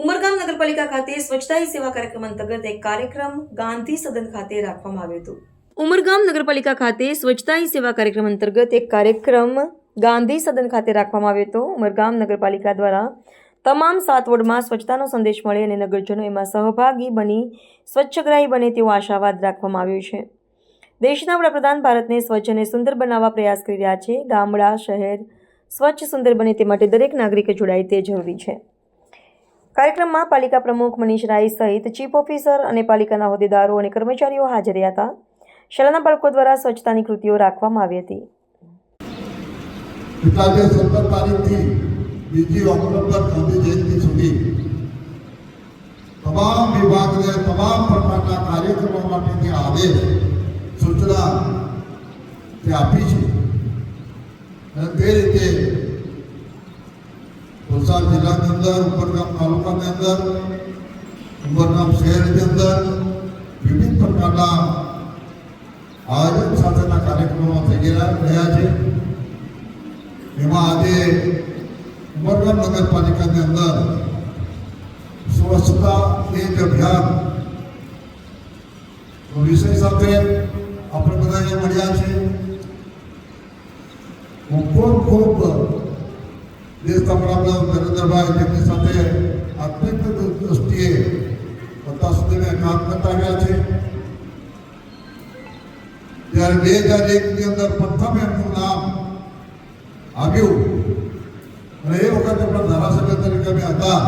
ઉમરગામ નગરપાલિકા ખાતે સ્વચ્છતા સેવા કાર્યક્રમ અંતર્ગત એક કાર્યક્રમ ગાંધી સદન ખાતે રાખવામાં આવ્યો હતો. ઉમરગામ નગરપાલિકા ખાતે સ્વચ્છતા સેવા કાર્યક્રમ અંતર્ગત એક કાર્યક્રમ ગાંધી સદન ખાતે રાખવામાં આવ્યો હતો. ઉમરગામ નગરપાલિકા દ્વારા તમામ સાત વોર્ડમાં સ્વચ્છતાનો સંદેશ મળે અને નગરજનો એમાં સહભાગી બની સ્વચ્છગ્રાહી બને તેવો આશાવાદ રાખવામાં આવ્યો છે. દેશના વડાપ્રધાન ભારતને સ્વચ્છ અને સુંદર બનાવવા પ્રયાસ કરી રહ્યા છે. ગામડા, શહેર સ્વચ્છ, સુંદર બને તે માટે દરેક નાગરિકે જોડાય તે જરૂરી છે. કાર્યક્રમમાં પાલિકા પ્રમુખ મનીષ રાય સહિત ચીફ ઓફિસર અને પાલિકાના હોદ્દેદારો અને કર્મચારીઓ હાજર રહ્યા હતા. શાળાના બાળકો દ્વારા સ્વચ્છતાની કૃતિઓ રાખવામાં આવી હતી. બીજી ઓક્ટોબર ગાંધી જયંતિ સુધી તમામ વિભાગને તમામ પ્રકારના કાર્યક્રમો માટે આદેશ, સૂચના તે આપી છે, અને તે રીતે વલસાડ જિલ્લાની અંદર ઉપરગામ તાલુકાની અંદર ઉમરગામ શહેરની અંદર વિવિધ પ્રકારના આયોજન સાથેના કાર્યક્રમો થઈ ગયા રહ્યા છે એમાં આજે ઉમરગામ નગરપાલિકાની અંદર સ્વચ્છતા એ જ અભિયાન વિષય સાથે આપણે બધા અહીંયા મળ્યા છે હું ખૂબ ખૂબ દેશ આપણા નરેન્દ્રભાઈ જેમની સાથે આત્મિક દ્રષ્ટિએ અત્યાર સુધી કામ કરતા આવ્યા છે. ત્યારે બે હજાર એકની અંદર પ્રથમ એમનું નામ આવ્યું. અને એ વખતે પણ ધારાસભ્ય તરીકે અમે હતા.